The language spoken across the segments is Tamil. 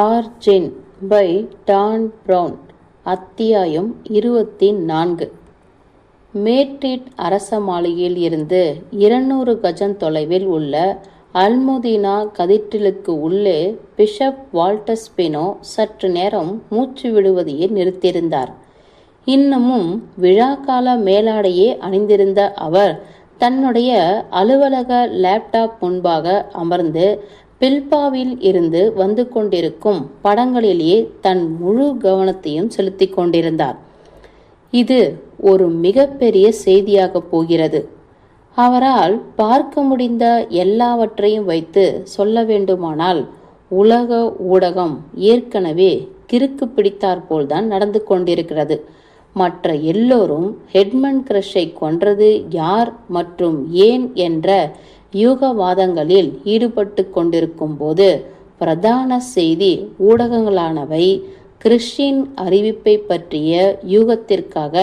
Origin by Don brown. அத்தியாயம் இருபத்தி நான்கு மேட்ரிட் அரச மாளிகையில் இருந்து இருநூறு கஜம் தொலைவில் உள்ள அல்முதீனா கதிற்றிலுக்கு உள்ளே பிஷப் வால்டஸ்பினோ சற்று நேரம் மூச்சு விடுவதையே நிறுத்தியிருந்தார். இன்னமும் விழாக்கால மேலாடையே அணிந்திருந்த அவர் தன்னுடைய அலுவலக லேப்டாப் முன்பாக அமர்ந்து பில்பாவில் இருந்து வந்து கொண்டிருக்கும் படங்களிலேயே தன் முழு கவனத்தையும் செலுத்தி கொண்டிருந்தார். இது ஒரு மிகப்பெரிய செய்தியாக போகிறது. அவரால் பார்க்க முடிந்த எல்லாவற்றையும் வைத்து சொல்ல வேண்டுமானால் உலக ஊடகம் ஏற்கனவே கிறுக்கு பிடித்தாற்போல்தான் நடந்து கொண்டிருக்கிறது. மற்ற எல்லோரும் ஹெட்மன் கிரஷை கொன்றது யார் மற்றும் ஏன் என்ற யூகவாதங்களில் ஈடுபட்டு கொண்டிருக்கும் போது பிரதான செய்தி ஊடகங்களானவை. கிறிஸ்டின் அறிவிப்பை பற்றிய யூகத்திற்காக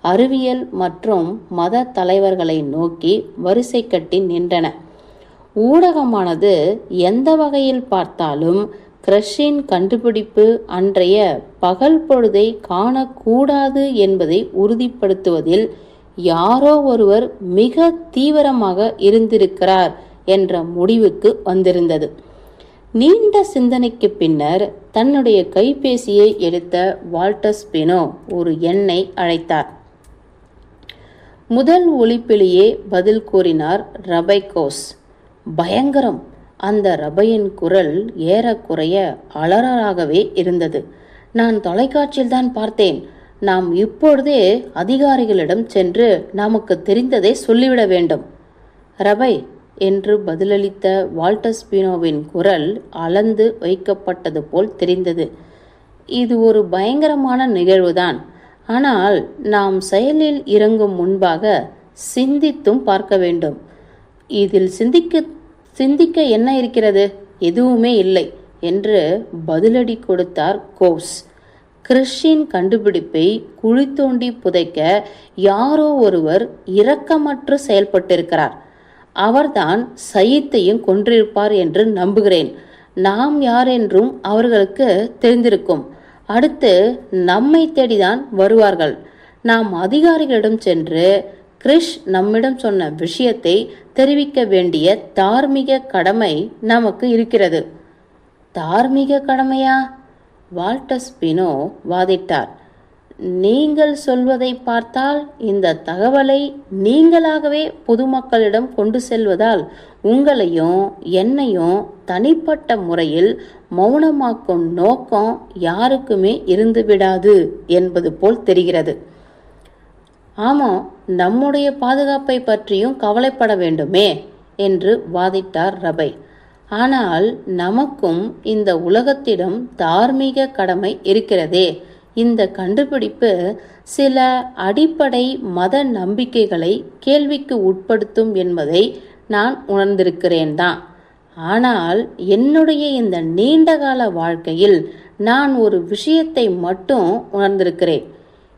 அறிவியல் மற்றும் மத தலைவர்களை நோக்கி வரிசை கட்டி நின்றன. ஊடகமானது எந்த வகையில் பார்த்தாலும் கிரஷின் கண்டுபிடிப்பு அன்றைய பகல் பொழுதை காணக்கூடாது என்பதை உறுதிப்படுத்துவதில் யாரோ ஒருவர் மிக தீவிரமாக இருந்திருக்கிறார் என்ற முடிவுக்கு வந்திருந்தது. நீண்ட சிந்தனைக்கு பின்னர் தன்னுடைய கைபேசியை எடுத்த வால்டர் ஸ்பினோ ஒரு எண்ணை அழைத்தார். முதல் ஒளிப்பிலேயே பதில் கூறினார் ரபைகோஸ். பயங்கரம்! அந்த ரபையின் குரல் ஏறக்குறைய அலறலாகவே இருந்தது. நான் தொலைக்காட்சியில் தான் பார்த்தேன். நாம் இப்பொழுதே அதிகாரிகளிடம் சென்று நமக்கு தெரிந்ததை சொல்லிவிட வேண்டும். ரபை என்று பதிலளித்த வால்டஸ்பினோவின் குரல் அளந்து வைக்கப்பட்டது போல் தெரிந்தது. இது ஒரு பயங்கரமான நிகழ்வுதான். ஆனால் நாம் செயலில் இறங்கும் முன்பாக சிந்தித்தும் பார்க்க வேண்டும். இதில் சிந்திக்க சிந்திக்க என்ன இருக்கிறது? எதுவுமே இல்லை என்று பதிலடி கொடுத்தார் கோஸ். கிறிஸ்டின் கண்டுபிடிப்பை குழி தோண்டி புதைக்க யாரோ ஒருவர் இரக்கமற்று செயல்பட்டிருக்கிறார். அவர்தான் சயித்தையும் கொன்றிருப்பார் என்று நம்புகிறேன். நாம் யார் என்றும் அவர்களுக்கு தெரிந்திருக்கும். அடுத்து நம்மை தேடிதான் வருவார்கள். நாம் அதிகாரிகளிடம் சென்று கிறிஷ் நம்மிடம் சொன்ன விஷயத்தை தெரிவிக்க வேண்டிய தார்மீக கடமை நமக்கு இருக்கிறது. தார்மீக கடமையா? வால்டஸ் பினோ வாதிட்டார். நீங்கள் சொல்வதை பார்த்தால் இந்த தகவலை நீங்களாகவே பொதுமக்களிடம் கொண்டு செல்வதால் உங்களையும் என்னையும் தனிப்பட்ட முறையில் மௌனமாக்கும் நோக்கம் யாருக்குமே இருந்துவிடாது என்பது போல் தெரிகிறது. ஆமாம் நம்முடைய பாதுகாப்பை பற்றியும் கவலைப்பட வேண்டுமே என்று வாதிட்டார் ரபை. ஆனால் நமக்கும் இந்த உலகத்திடம் தார்மீக கடமை இருக்கிறதே. இந்த கண்டுபிடிப்பு சில அடிப்படை மத நம்பிக்கைகளை கேள்விக்கு உட்படுத்தும் என்பதை நான் உணர்ந்திருக்கிறேன் தான். ஆனால் என்னுடைய இந்த நீண்டகால வாழ்க்கையில் நான் ஒரு விஷயத்தை மட்டும் உணர்ந்திருக்கிறேன்.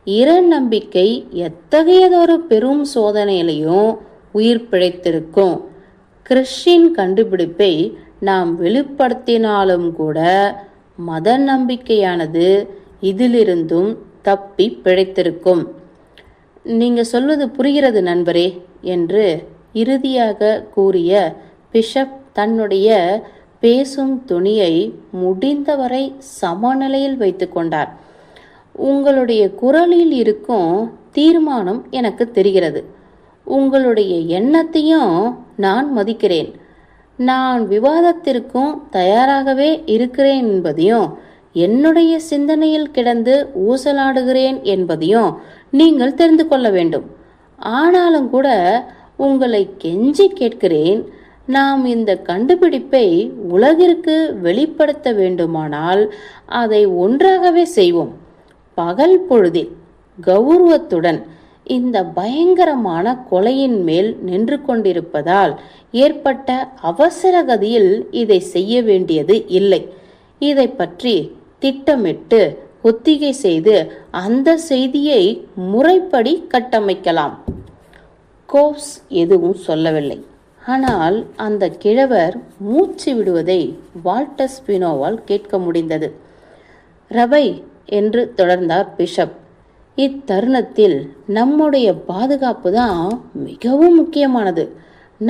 இற நம்பிக்கை எத்தகையதொரு பெரும் சோதனையிலையும் உயிர் பிழைத்திருக்கும். கிறிஸ்டின் கண்டுபிடிப்பை நாம் வெளிப்படுத்தினாலும் கூட மத நம்பிக்கையானது இதிலிருந்தும் தப்பி பிழைத்திருக்கும். நீங்க சொல்வது புரிகிறது நண்பரே என்று இறுதியாக கூறிய பிஷப் தன்னுடைய பேசும் துணியை முடிந்தவரை சமநிலையில் வைத்து கொண்டார். உங்களுடைய குரலில் இருக்கும் தீர்மானம் எனக்கு தெரிகிறது. உங்களுடைய எண்ணத்தையும் நான் மதிக்கிறேன். நான் விவாதத்திற்கும் தயாராகவே இருக்கிறேன் என்பதையும் என்னுடைய சிந்தனையில் கிடந்து ஊசலாடுகிறேன் என்பதையும் நீங்கள் தெரிந்து கொள்ள வேண்டும். ஆனாலும் கூட உங்களை கெஞ்சி கேட்கிறேன் நாம் இந்த கண்டுபிடிப்பை உலகிற்கு வெளிப்படுத்த வேண்டுமானால் அதை ஒன்றாகவே செய்வோம். பகல் பொழுதில் கௌரவத்துடன் இந்த பயங்கரமான கொலையின் மேல் நின்று கொண்டிருப்பதால் ஏற்பட்ட அவசர கதியில் இதை செய்ய வேண்டியது இல்லை. இதை பற்றி திட்டமிட்டு ஒத்திகை செய்து அந்த செய்தியை முறைப்படி கட்டமைக்கலாம். கோப்ஸ் எதுவும் சொல்லவில்லை. ஆனால் அந்த கிழவர் மூச்சு விடுவதை வால்டஸ் பினோவால் கேட்க முடிந்தது. ரபை என்று தொடர்ந்தார் பிஷப். இத்தருணத்தில் நம்முடைய பாதுகாப்பு தான் மிகவும் முக்கியமானது.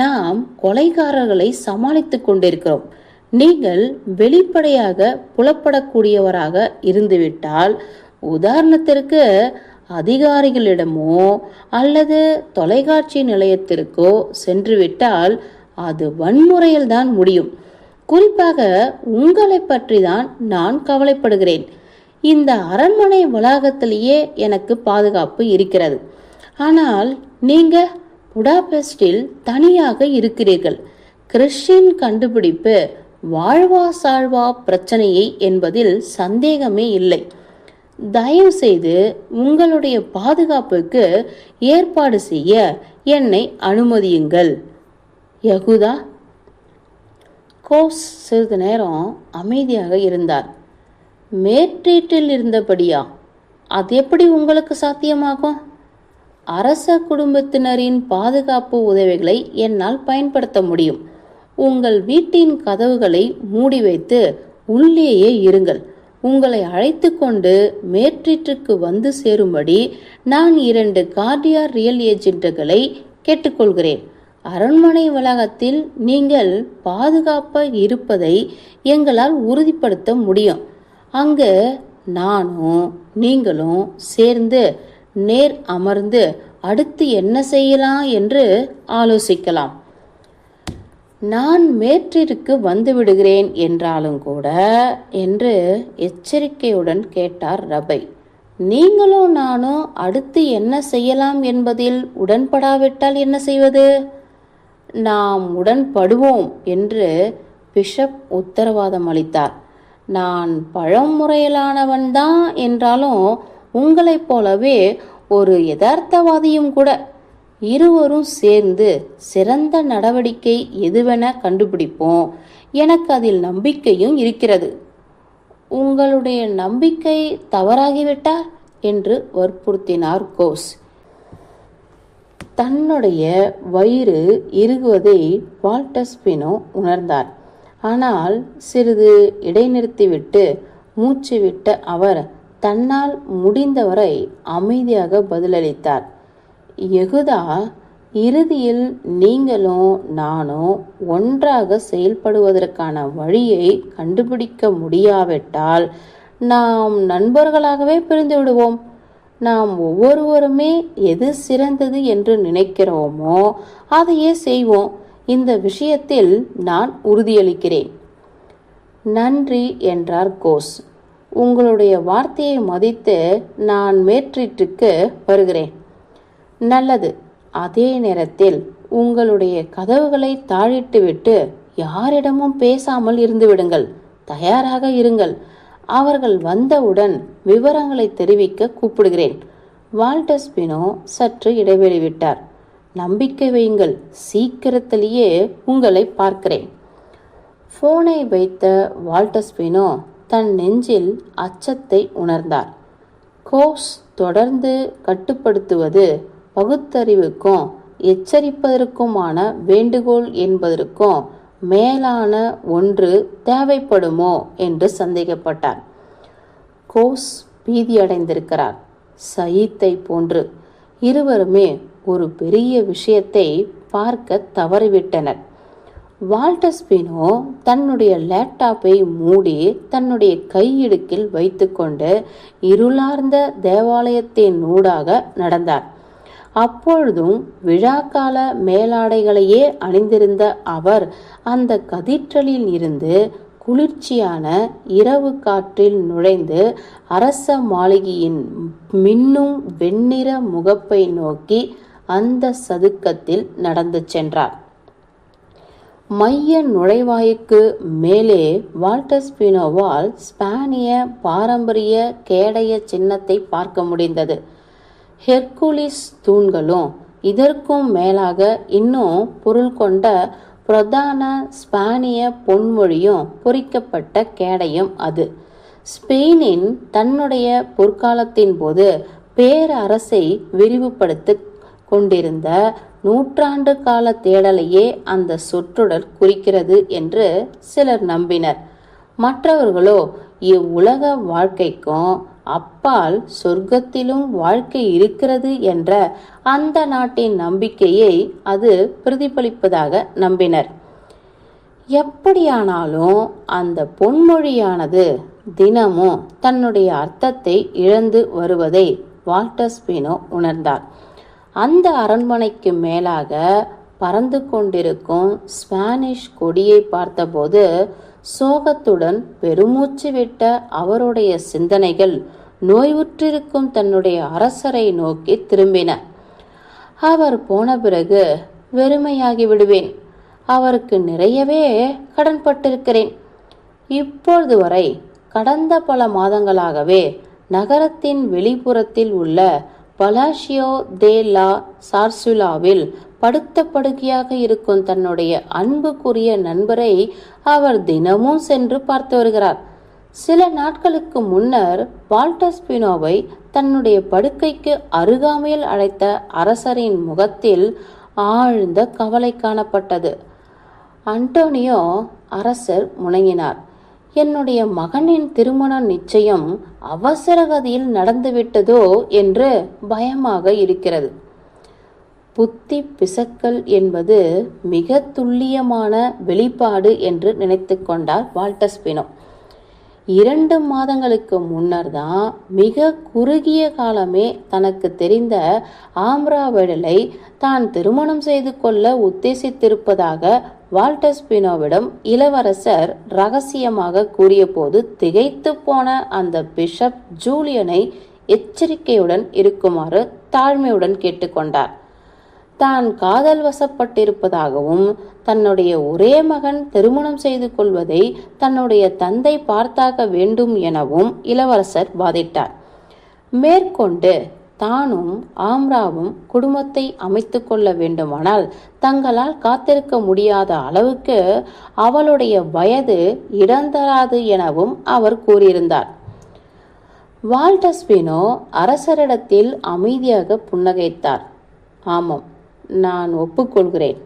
நாம் கொலைகாரர்களை சமாளித்துக் கொண்டிருக்கிறோம். நீங்கள் வெளிப்படையாக புலப்படக்கூடியவராக இருந்துவிட்டால் உதாரணத்திற்கு அதிகாரிகளிடமோ அல்லது தொலைக்காட்சி நிலையத்திற்கோ சென்றுவிட்டால் அது வன்முறையில் தான் முடியும். குறிப்பாக உங்களை பற்றி தான் நான் கவலைப்படுகிறேன். இந்த அரண்மனை வளாகத்திலேயே எனக்கு பாதுகாப்பு இருக்கிறது. ஆனால் நீங்க புடாபெஸ்டில் தனியாக இருக்கிறீர்கள். கிறிஸ்டின் கண்டுபிடிப்பு வாழ்வா சாழ்வா பிரச்சனையை என்பதில் சந்தேகமே இல்லை. தயவு செய்து உங்களுடைய பாதுகாப்புக்கு ஏற்பாடு செய்ய என்னை அனுமதியுங்கள். யகுதா? கோஸ் சிறிது நேரம் அமைதியாக இருந்தார். மேற்றீட்டில் இருந்தபடியா? அது எப்படி உங்களுக்கு சாத்தியமாகும்? அரச குடும்பத்தினரின் பாதுகாப்பு உதவிகளை என்னால் பயன்படுத்த முடியும். உங்கள் வீட்டின் கதவுகளை மூடி வைத்து உள்ளேயே இருங்கள். உங்களை அழைத்து கொண்டு மேற்றீட்டுக்கு வந்து சேரும்படி நான் இரண்டு கார்டியார் ரியல் ஏஜென்ட்டுகளை கேட்டுக்கொள்கிறேன். அரண்மனை வளாகத்தில் நீங்கள் பாதுகாப்பாக இருப்பதை எங்களால் உறுதிப்படுத்த முடியும். அங்கு நானும் நீங்களும் சேர்ந்து நேர் அமர்ந்து அடுத்து என்ன செய்யலாம் என்று ஆலோசிக்கலாம். நான் மேற்றிற்கு வந்து விடுகிறேன் என்றாலும் கூட என்று எச்சரிக்கையுடன் கேட்டார் ரபை. நீங்களும் நானும் அடுத்து என்ன செய்யலாம் என்பதில் உடன்படாவிட்டால் என்ன செய்வது? நாம் உடன்படுவோம் என்று பிஷப் உத்தரவாதம் அளித்தார். நான் பழமுறையிலானவன்தான் என்றாலும் உங்களைப் போலவே ஒரு யதார்த்தவாதியும் கூட இருவரும் சேர்ந்து சிறந்த நடவடிக்கை எதுவென கண்டுபிடிப்போம். எனக்கு அதில் நம்பிக்கையும் இருக்கிறது. உங்களுடைய நம்பிக்கை தவறாகிவிட்டார் என்று வற்புறுத்தினார் கோஸ். தன்னுடைய வயிறு இறுகுவதை வால்டஸ்பினோ உணர்ந்தார். ஆனால் சிறிது இடைநிறுத்திவிட்டு மூச்சு விட்ட அவர் தன்னால் முடிந்தவரை அமைதியாக பதிலளித்தார். எகுதா இறுதியில் நீங்களும் நானும் ஒன்றாக செயல்படுவதற்கான வழியை கண்டுபிடிக்க முடியாவிட்டால் நாம் நண்பர்களாகவே பிரிந்து விடுவோம். நாம் ஒவ்வொருவருமே எது சிறந்தது என்று நினைக்கிறோமோ அதையே செய்வோம். இந்த விஷயத்தில் நான் உறுதியளிக்கிறேன். நன்றி என்றார் கோஸ். உங்களுடைய வார்த்தையை மதித்து நான் மேற்றீட்டுக்கு வருகிறேன். நல்லது. அதே நேரத்தில் உங்களுடைய கதவுகளை தாழிட்டுவிட்டு யாரிடமும் பேசாமல் இருந்து விடுங்கள். தயாராக இருங்கள். அவர்கள் வந்தவுடன் விவரங்களை தெரிவிக்க கூப்பிடுகிறேன். வால்டஸ்பினோ சற்று இடைவெளி விட்டார். நம்பிக்கை வையுங்கள். சீக்கிரத்திலேயே உங்களை பார்க்கிறேன். போனை வைத்த வால்டஸ்பினோ தன் நெஞ்சில் அச்சத்தை உணர்ந்தார். கோஸ் தொடர்ந்து கட்டுப்படுத்துவது பகுத்தறிவுக்கும் எச்சரிப்பதற்குமான வேண்டுகோள் என்பதற்கும் மேலான ஒன்று தேவைப்படுமோ என்று சந்தேகப்பட்டார். கோஸ் பீதியடைந்திருக்கிறார். சயீத்தை போன்று இருவருமே ஒரு பெரிய விஷயத்தை பார்க்க தவறிவிட்டனர். வால்டஸ்பினோ தன்னுடைய லேப்டாப்பை மூடி தன்னுடைய கையிடுக்கில் வைத்துக்கொண்டு இருளார்ந்த தேவாலயத்தின் ஊடாக நடந்தார். அப்பொழுதும் விழாக்கால மேலாடைகளையே அணிந்திருந்த அவர் அந்த கதிற்றலில் இருந்து குளிர்ச்சியான இரவு காற்றில் நுழைந்து அரச மாளிகையின் மின்னும் வெண்ணிற முகப்பை நோக்கி அந்த சதுக்கத்தில் நடந்து சென்றார். மைய நுழைவாய்க்கு மேலே வால்டஸ்பினோவால் ஸ்பானிய பாரம்பரிய கேடய சின்னத்தை பார்க்க முடிந்தது. ஹெர்குலிஸ் தூண்களும் இதற்கும் மேலாக இன்னும் பொருள் கொண்ட பிரதான ஸ்பானிய பொன்மொழியும் பொறிக்கப்பட்ட கேடயம் அது. ஸ்பெயினின் தன்னுடைய பொற்காலத்தின் போது பேரரசை விரிவுபடுத்த கொண்டிருந்த நூற்றாண்டு கால தேடலையே அந்த சொற்றொடர் குறிக்கிறது என்று சிலர் நம்பினர். மற்றவர்களோ இவ்வுலக வாழ்க்கைக்கும் அப்பால் சொர்க்கத்திலும் வாழ்க்கை இருக்கிறது என்ற அந்த நாட்டின் நம்பிக்கையை அது பிரதிபலிப்பதாக நம்பினர். எப்படியானாலும் அந்த பொன்மொழியானது தினமும் தன்னுடைய அர்த்தத்தை இழந்து வருவதை வால்டர் ஸ்பீனோ உணர்ந்தார். அந்த அரண்மனைக்கு மேலாக பறந்து கொண்டிருக்கும் ஸ்பானிஷ் கொடியை பார்த்தபோது சோகத்துடன் பெருமூச்சு விட்ட அவருடைய சிந்தனைகள் நோய்வுற்றிருக்கும் தன்னுடைய அரசரை நோக்கி திரும்பின. அவர் போன பிறகு வெறுமையாகி விடுவேன். அவருக்கு நிறையவே கடன்பட்டிருக்கிறேன் இப்பொழுது வரை கடந்த பல மாதங்களாகவே நகரத்தின் வெளிப்புறத்தில் உள்ள பலாஷியோ தே லா சார்சுலாவில் படுத்த படுக்கையாக இருக்கும் தன்னுடைய அன்புக்குரிய நண்பரை அவர் தினமும் சென்று பார்த்து வருகிறார். சில நாட்களுக்கு முன்னர் வால்டஸ்பினோவை தன்னுடைய படுக்கைக்கு அருகாமையில் அழைத்த அரசரின் முகத்தில் ஆழ்ந்த கவலை காணப்பட்டது. அன்டோனியோ அரசர் முணங்கினார் என்னுடைய மகனின் திருமண நிச்சயம் அவசரகதியில் நடந்துவிட்டதோ என்று பயமாக இருக்கிறது. புத்தி பிசக்கல் என்பது மிக துல்லியமான வெளிப்பாடு என்று நினைத்து கொண்டார் வால்டஸ்பினோ இரண்டு மாதங்களுக்கு முன்னர் தான் மிக குறுகிய காலமே தனக்கு தெரிந்த ஆம்ராவெடலை தான் திருமணம் செய்து கொள்ள உத்தேசித்திருப்பதாக வால்டஸ்பினோவிடம் இளவரசர் ரகசியமாக கூறியபோது திகைத்து போன அந்த பிஷப் ஜூலியனை எச்சரிக்கையுடன் இருக்குமாறு தாழ்மையுடன் கேட்டுக்கொண்டார். தான் காதல் வசப்பட்டிருப்பதாகவும் தன்னுடைய ஒரே மகன் திருமணம் செய்து கொள்வதை தன்னுடைய தந்தை பார்த்தாக வேண்டும் எனவும் இளவரசர் வாதிட்டார். மேற்கொண்டு தானும் ஆம்ராவும் குடும்பத்தை அமைத்து கொள்ள வேண்டுமானால் தங்களால் காத்திருக்க முடியாத அளவுக்கு அவளுடைய வயது இடந்தராது எனவும் அவர் கூறியிருந்தார். வால்டஸ்பினோ அரசரிடத்தில் அமைதியாக புன்னகைத்தார். ஆமாம் நான் ஒப்புக்கொள்கிறேன்.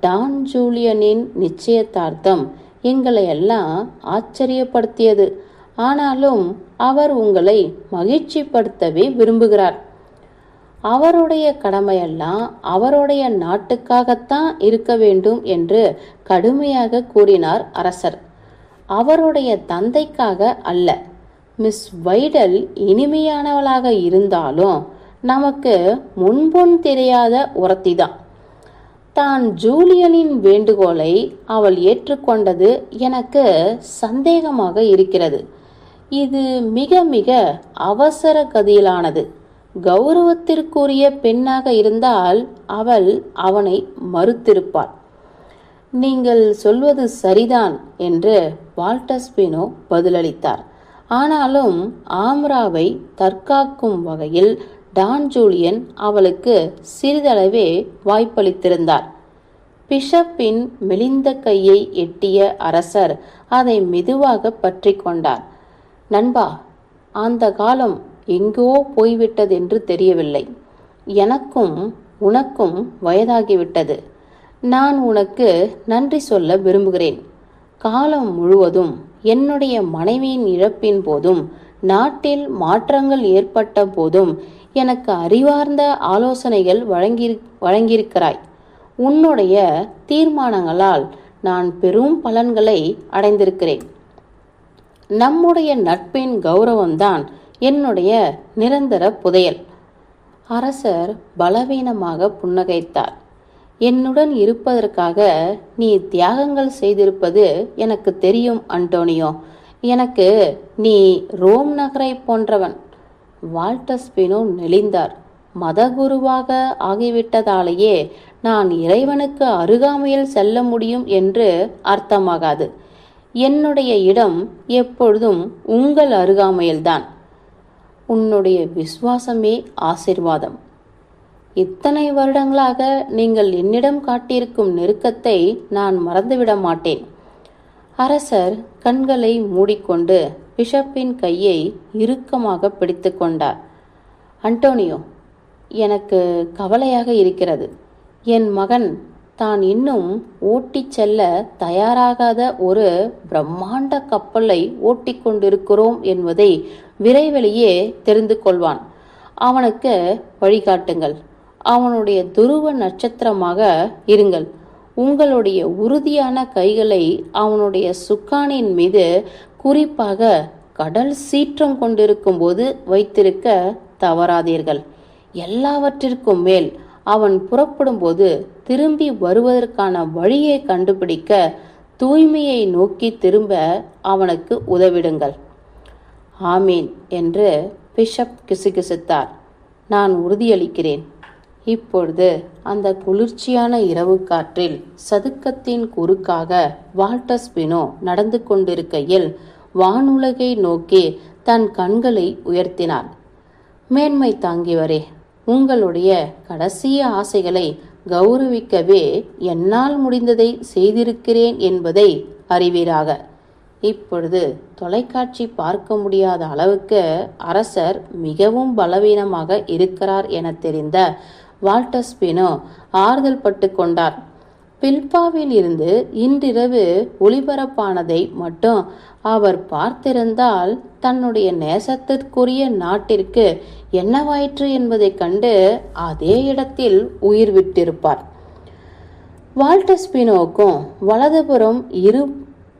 டான் ஜூலியனின் நிச்சயதார்த்தம் எங்களை எல்லாம் ஆச்சரியப்படுத்தியது. ஆனாலும் அவர் உங்களை மகிழ்ச்சிப்படுத்தவே விரும்புகிறார். அவருடைய கடமையெல்லாம் அவருடைய நாட்டுக்காகத்தான் இருக்க வேண்டும் என்று கடுமையாக கூறினார் அரசர். அவருடைய தந்தைக்காக அல்ல மிஸ் வைடல் இனிமையானவளாக இருந்தாலும் நமக்கு முன்பொன் தெரியாத உரத்திதான் தான் ஜூலியனின் வேண்டுகோளை அவள் ஏற்றுக்கொண்டது எனக்கு சந்தேகமாக இருக்கிறது. இது மிக மிக அவசர கதியிலானது. கௌரவத்திற்குரிய பெண்ணாக இருந்தால் அவள் அவனை மறுத்திருப்பாள். நீங்கள் சொல்வது சரிதான் என்று வால்டஸ்பினோ பதிலளித்தார். ஆனாலும் ஆம்ராவை தற்காக்கும் வகையில் டான் ஜூலியன் அவளுக்கு சிறிதளவே வாய்ப்பளித்திருந்தார். பிஷப்பின் மெலிந்த கையை எட்டிய அரசர் அதை மெதுவாக பற்றி கொண்டார். நண்பா அந்த காலம் எங்கோ போய்விட்டதென்று தெரியவில்லை. எனக்கும் உனக்கும் வயதாகிவிட்டது. நான் உனக்கு நன்றி சொல்ல விரும்புகிறேன். காலம் முழுவதும் என்னுடைய மனைவியின் இழப்பின் போதும் நாட்டில் மாற்றங்கள் ஏற்பட்ட போதும் எனக்கு அறிவார்ந்த ஆலோசனைகள் வழங்கி வழங்கியிருக்கிறாய். உன்னுடைய தீர்மானங்களால் நான் பெரும் பலன்களை அடைந்திருக்கிறேன். நம்முடைய நட்பின் கௌரவம்தான் என்னுடைய நிரந்தர புதையல். அரசர் பலவீனமாக புன்னகைத்தார். என்னுடன் இருப்பதற்காக நீ தியாகங்கள் செய்திருப்பது எனக்கு தெரியும் அண்டோனியோ. எனக்கு நீ ரோம் நகரை போன்றவன். வால்டஸ்பினோ நெளிந்தார். மதகுருவாக ஆகிவிட்டதாலேயே நான் இறைவனுக்கு அருகாமையில் செல்ல முடியும் என்று அர்த்தமாகாது. என்னுடைய இடம் எப்பொழுதும் உங்கள் அருகாமையில்தான். உன்னுடைய விசுவாசமே ஆசிர்வாதம். இத்தனை வருடங்களாக நீங்கள் என்னிடம் காட்டியிருக்கும் நெருக்கத்தை நான் மறந்துவிட மாட்டேன். அரசர் கண்களை மூடிக்கொண்டு பிஷப்பின் கையை இறுக்கமாக பிடித்து கொண்டார். அண்டோனியோ எனக்கு கவலையாக இருக்கிறது. என் மகன் தான் இன்னும் ஓட்டிச் செல்ல தயாராகாத ஒரு பிரம்மாண்ட கப்பலை ஓட்டிக் கொண்டிருக்கிறோம் என்பதை விரைவிலேயே தெரிந்து கொள்வான். அவனுக்கு வழிகாட்டுங்கள். அவனுடைய துருவ நட்சத்திரமாக இருங்கள். உங்களுடைய உறுதியான கைகளை அவனுடைய சுக்கானின் மீது குறிப்பாக கடல் சீற்றம் கொண்டிருக்கும் போது வைத்திருக்க தவறாதீர்கள். எல்லாவற்றிற்கும் மேல் அவன் புறப்படும்போது திரும்பி வருவதற்கான வழியை கண்டுபிடிக்க தூய்மையை நோக்கி திரும்ப அவனுக்கு உதவிடுங்கள். ஆமீன் என்று பிஷப் கிசுகிசுத்தார். நான் உறுதியளிக்கிறேன். இப்பொழுது அந்த குளிர்ச்சியான இரவு காற்றில் சதுக்கத்தின் குறுக்காக வால்டர்ஸ்பினோ நடந்து கொண்டிருக்கையில் வானுலகை நோக்கி தன் கண்களை உயர்த்தினார் மேன்மை தாங்கியவரே உங்களுடைய கடைசி ஆசைகளை கௌரவிக்கவே என்னால் முடிந்ததை செய்திருக்கிறேன் என்பதை அறிவீராக. இப்பொழுது தொலைக்காட்சி பார்க்க முடியாத அளவுக்கு அரசர் மிகவும் பலவீனமாக இருக்கிறார் என தெரிந்த வால்டர் ஸ்பினோ ஆறுதல் பட்டு கொண்டார். பில்பாவில் இருந்து இன்றிரவு ஒளிபரப்பானதை மட்டும் அவர் பார்த்திருந்தால் தன்னுடைய நேசத்திற்குரிய நாட்டிற்கு என்னவாயிற்று என்பதைக் கண்டு அதே இடத்தில் உயிர் விட்டிருப்பார். வால்டர் ஸ்பினோவுக்கும் வலதுபுறம் இரு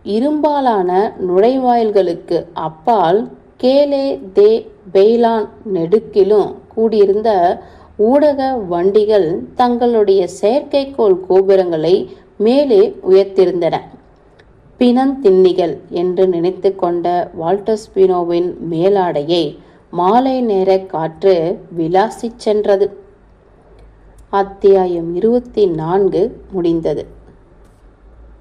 இரும்பாலான நுழைவாயில்களுக்கு அப்பால் கேலே தே பெய்லான் நெடுக்கிலும் கூடியிருந்த ஊடக வண்டிகள் தங்களுடைய செயற்கைக்கோள் கோபுரங்களை மேலே உயர்த்திருந்தன பிணந்தின்னிகள் என்று நினைத்து கொண்ட வால்டஸ்பினோவின் மேலாடையை மாலை நேர காற்று விலாசிச் சென்றது. அத்தியாயம் இருபத்தி நான்கு முடிந்தது.